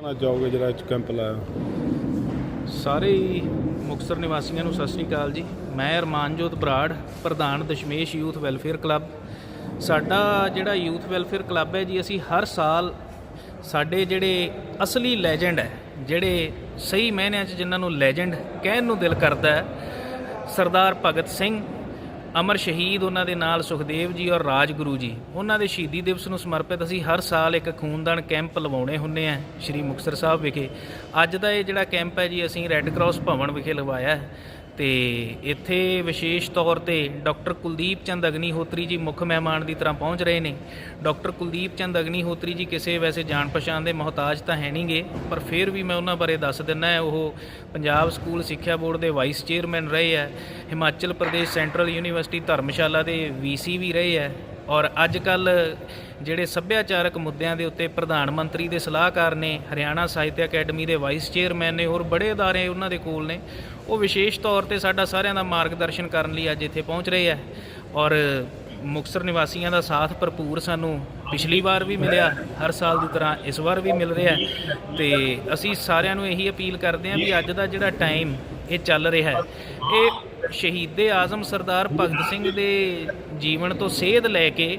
ਕਹਿਣਾ ਚਾਹੋਗੇ ਜਿਹੜਾ ਅੱਜ ਕੈਂਪ ਲਾਇਆ? ਸਾਰੇ ਹੀ ਮੁਕਤਸਰ ਨਿਵਾਸੀਆਂ ਨੂੰ ਸਤਿ ਸ੍ਰੀ ਅਕਾਲ ਜੀ। ਮੈਂ ਅਰਮਾਨਜੋਤ ਬਰਾੜ, ਪ੍ਰਧਾਨ ਦਸ਼ਮੇਸ਼ ਯੂਥ ਵੈਲਫੇਅਰ ਕਲੱਬ। ਸਾਡਾ ਜਿਹੜਾ ਯੂਥ ਵੈਲਫੇਅਰ ਕਲੱਬ ਹੈ ਜੀ, ਅਸੀਂ ਹਰ ਸਾਲ ਸਾਡੇ ਜਿਹੜੇ ਅਸਲੀ ਲੈਜੈਂਡ ਹੈ, ਜਿਹੜੇ ਸਹੀ ਮਾਇਨਿਆਂ 'ਚ ਜਿਨ੍ਹਾਂ ਨੂੰ ਲੈਜੈਂਡ ਕਹਿਣ ਨੂੰ ਦਿਲ ਕਰਦਾ ਹੈ, ਸਰਦਾਰ ਭਗਤ ਸਿੰਘ ਅਮਰ ਸ਼ਹੀਦ ਉਹਨਾਂ ਦੇ ਨਾਲ ਸੁਖਦੇਵ ਜੀ ਔਰ ਰਾਜਗੁਰੂ ਜੀ। ਉਹਨਾਂ ਦੇ ਸ਼ਹੀਦੀ ਦਿਵਸ ਨੂੰ ਸਮਰਪਿਤ ਅਸੀਂ ਹਰ ਸਾਲ ਇੱਕ ਖੂਨਦਾਨ ਕੈਂਪ ਲਵਾਉਣੇ ਹੁੰਨੇ ਆ ਸ਼੍ਰੀ ਮੁਕਤਸਰ ਸਾਹਿਬ ਵਿਖੇ। ਅੱਜ ਦਾ ਇਹ ਜਿਹੜਾ ਕੈਂਪ ਹੈ ਜੀ, ਅਸੀਂ ਰੈੱਡ ਕਰਾਸ ਭਵਨ ਵਿਖੇ ਲਵਾਇਆ ਹੈ। ਤੇ ਇੱਥੇ ਵਿਸ਼ੇਸ਼ ਤੌਰ ਤੇ ਡਾਕਟਰ ਕੁਲਦੀਪ ਚੰਦ ਅਗਨੀਹੋਤਰੀ ਜੀ ਮੁੱਖ ਮਹਿਮਾਨ ਦੀ ਤਰ੍ਹਾਂ ਪਹੁੰਚ ਰਹੇ ਨੇ। ਡਾਕਟਰ ਕੁਲਦੀਪ ਚੰਦ ਅਗਨੀਹੋਤਰੀ ਜੀ ਕਿਸੇ ਵੈਸੇ ਜਾਣ ਪਛਾਣ ਦੇ ਮੁਹਤਾਜ ਤਾਂ ਹੈ ਨਹੀਂਗੇ ਪਰ ਫਿਰ ਵੀ ਮੈਂ ਉਹਨਾਂ ਬਾਰੇ ਦੱਸ ਦਿੰਦਾ ਹੈ। ਉਹ ਪੰਜਾਬ ਸਕੂਲ ਸਿੱਖਿਆ ਬੋਰਡ ਦੇ ਵਾਈਸ ਚੇਅਰਮੈਨ ਰਹੇ ਹੈ। ਹਿਮਾਚਲ ਪ੍ਰਦੇਸ਼ ਸੈਂਟਰਲ ਯੂਨੀਵਰਸਿਟੀ ਧਰਮਸ਼ਾਲਾ ਦੇ ਵੀਸੀ ਵੀ ਰਹੇ ਹੈ। ਔਰ ਅੱਜ ਕੱਲ ਜਿਹੜੇ ਸੱਭਿਆਚਾਰਕ ਮੁੱਦਿਆਂ ਦੇ ਉੱਤੇ ਪ੍ਰਧਾਨ ਮੰਤਰੀ ਦੇ ਸਲਾਹਕਾਰ ਨੇ ਹਰਿਆਣਾ ਸਾਹਿਤ ਅਕੈਡਮੀ ਦੇ ਵਾਈਸ ਚੇਅਰਮੈਨ ਨੇ ਹੋਰ ਬੜੇ ਅਦਾਰੇ ਉਹਨਾਂ ਦੇ ਕੋਲ ਨੇ, ਉਹ ਵਿਸ਼ੇਸ਼ ਤੌਰ ਤੇ ਸਾਡਾ ਸਾਰਿਆਂ ਦਾ ਮਾਰਗਦਰਸ਼ਨ ਕਰਨ ਲਈ ਅੱਜ ਇੱਥੇ ਪਹੁੰਚ ਰਹੇ ਆ ਔਰ ਮੁਕਤਸਰ ਨਿਵਾਸੀਆਂ ਦਾ ਸਾਥ ਭਰਪੂਰ ਸਾਨੂੰ ਪਿਛਲੀ ਵਾਰ ਵੀ ਮਿਲਿਆ, ਹਰ ਸਾਲ ਦੀ ਤਰ੍ਹਾਂ ਇਸ ਵਾਰ ਵੀ ਮਿਲ ਰਿਹਾ ਹੈ। ਤੇ ਅਸੀਂ ਸਾਰਿਆਂ ਨੂੰ ਇਹੀ ਅਪੀਲ ਕਰਦੇ ਹਾਂ ਵੀ ਅੱਜ ਦਾ ਜਿਹੜਾ ਟਾਈਮ ਇਹ ਚੱਲ ਰਿਹਾ ਹੈ। ਇਹ ਸ਼ਹੀਦੇ ਆਜ਼ਮ ਸਰਦਾਰ ਭਗਤ ਸਿੰਘ ਦੇ ਜੀਵਨ ਤੋਂ ਸੇਧ ਲੈ ਕੇ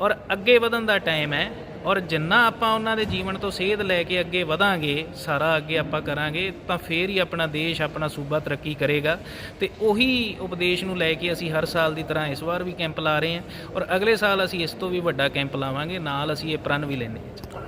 ਔਰ ਅੱਗੇ ਵਧਣ ਦਾ ਟਾਈਮ ਹੈ ਔਰ ਜਿੰਨਾ ਆਪਾਂ ਉਹਨਾਂ ਦੇ ਜੀਵਨ ਤੋਂ ਸੇਧ ਲੈ ਕੇ ਅੱਗੇ ਵਧਾਂਗੇ, ਸਾਰਾ ਅੱਗੇ ਆਪਾਂ ਕਰਾਂਗੇ, ਤਾਂ ਫੇਰ ਹੀ ਆਪਣਾ ਦੇਸ਼, ਆਪਣਾ ਸੂਬਾ ਤਰੱਕੀ ਕਰੇਗਾ। ਤੇ ਉਹੀ ਉਪਦੇਸ਼ ਨੂੰ ਲੈ ਕੇ ਅਸੀਂ ਹਰ ਸਾਲ ਦੀ ਤਰ੍ਹਾਂ ਇਸ ਵਾਰ ਵੀ ਕੈਂਪ ਲਾ ਰਹੇ ਹਾਂ ਔਰ ਅਗਲੇ ਸਾਲ ਅਸੀਂ ਇਸ ਤੋਂ ਵੀ ਵੱਡਾ ਕੈਂਪ ਲਾਵਾਂਗੇ, ਨਾਲ ਅਸੀਂ ਇਹ ਪ੍ਰਣ ਵੀ ਲੈਣੇ ਹਾਂ।